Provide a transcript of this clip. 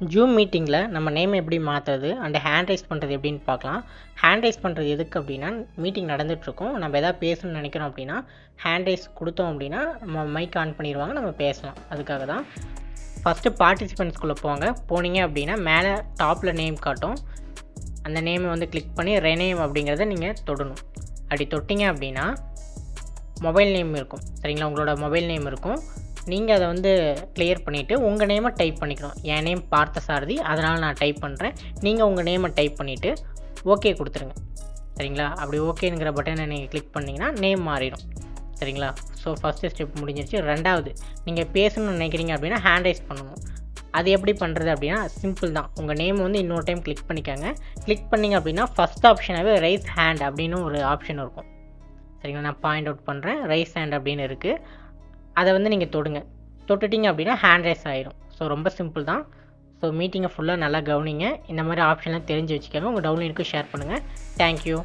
Zoom மீட்டிங்கில் நம்ம name எப்படி மாற்றுறது அண்ட் ஹேண்ட் ரைஸ் பண்ணுறது எப்படின்னு பார்க்கலாம். ஹேண்ட் ரைஸ் பண்ணுறது எதுக்கு அப்படின்னா மீட்டிங் நடந்துகிட்ருக்கோம் நம்ம எதாவது பேசணும்னு நினைக்கிறோம் அப்படின்னா ஹேண்ட் ரைஸ் கொடுத்தோம் அப்படின்னா நம்ம மைக் ஆன் பண்ணிடுவாங்க நம்ம பேசலாம். அதுக்காக தான். ஃபஸ்ட்டு பார்ட்டிசிபெண்ட்ஸ்குள்ளே போங்க. போனீங்க அப்படின்னா மேலே டாப்பில் நேம் காட்டும். அந்த நேமை வந்து கிளிக் பண்ணி ரெனேம் அப்படிங்கிறத நீங்கள் தொடணும். அப்படி தொட்டிங்க அப்படின்னா மொபைல் நேம் இருக்கும். சரிங்களா? உங்களோட மொபைல் நேம் இருக்கும். நீங்கள் அதை வந்து கிளியர் பண்ணிவிட்டு உங்கள் நேமை டைப் பண்ணிக்கணும் என் நேம் பார்த்த சாரதி அதனால் நான் டைப் பண்ணுறேன் நீங்கள் உங்கள் நேமை டைப் பண்ணிவிட்டு ஓகே கொடுத்துருங்க. சரிங்களா? அப்படி ஓகேங்கிற பட்டனை நீங்கள் கிளிக் பண்ணிங்கன்னா நேம் மாறிடும். சரிங்களா? ஸோ ஃபஸ்ட்டு ஸ்டெப் முடிஞ்சிருச்சு. ரெண்டாவது நீங்கள் பேசணும்னு நினைக்கிறீங்க அப்படின்னா ஹேண்ட் ரைஸ் பண்ணணும். அது எப்படி பண்ணுறது அப்படின்னா சிம்பிள் தான். உங்கள் நேம் வந்து இன்னொரு டைம் கிளிக் பண்ணிக்கோங்க. கிளிக் பண்ணிங்க அப்படின்னா ஃபஸ்ட் ஆப்ஷனாகவே ரைஸ் ஹேண்ட் அப்படின்னு ஒரு ஆப்ஷன் இருக்கும். சரிங்களா? நான் பாயிண்ட் அவுட் பண்ணுறேன் ரைஸ் ஹேண்ட் அப்படின்னு இருக்குது அதை வந்து நீங்கள் தொடுங்க. தொட்டுட்டீங்க அப்படின்னா ஹேண்ட் ரைஸ் ஆகிடும் ஸோ ரொம்ப சிம்பிள் தான். ஸோ மீட்டிங்கை ஃபுல்லாக நல்லா கவனிங்க. இந்த மாதிரி ஆப்ஷன்லாம் தெரிஞ்சு வச்சுக்கோங்க. உங்கள் டவுன்லைனுக்கு ஷேர் பண்ணுங்கள் தேங்க்யூ